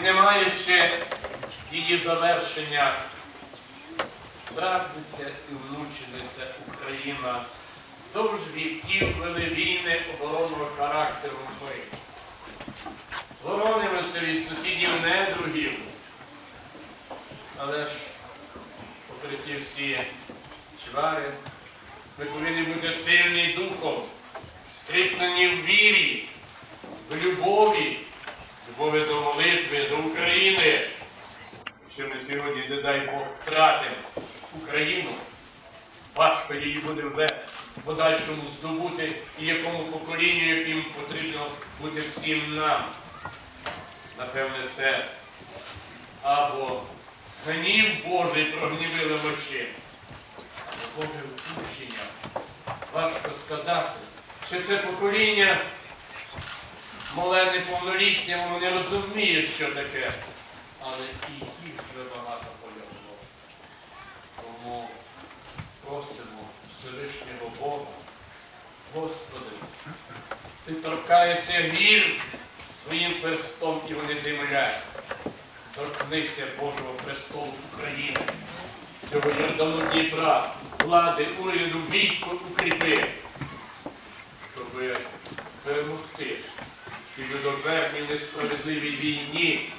і немає її завершення. Зрадниця і внучениця Україна вздовж віків вели війни оборонного характеру ми. Воронимося від сусідів недругів. Але ж, попри ті всі чвари, ми повинні бути сильні духом, скріпнені в вірі, в любові, любові до молитви, до України. Що ми сьогодні, не дай Бог, втратимо Україну, важко її буде вже в подальшому здобути і якому поколінню, яким потрібно бути всім нам. Напевне, це або гнів Божий прогнівили мочі, або Боже впущення. Важко сказати, що це покоління мале неповнолітнє, воно не розуміє, що таке, але і їх вже багато полягло. Тому просимо Всевишнього Бога, Господи, ти торкаєшся гір своїм перстом і вони димлять. Торкнися Божого престолу України, цього Йордану Дніпра, влади, уряду, військо укріпи, і несправедливій війні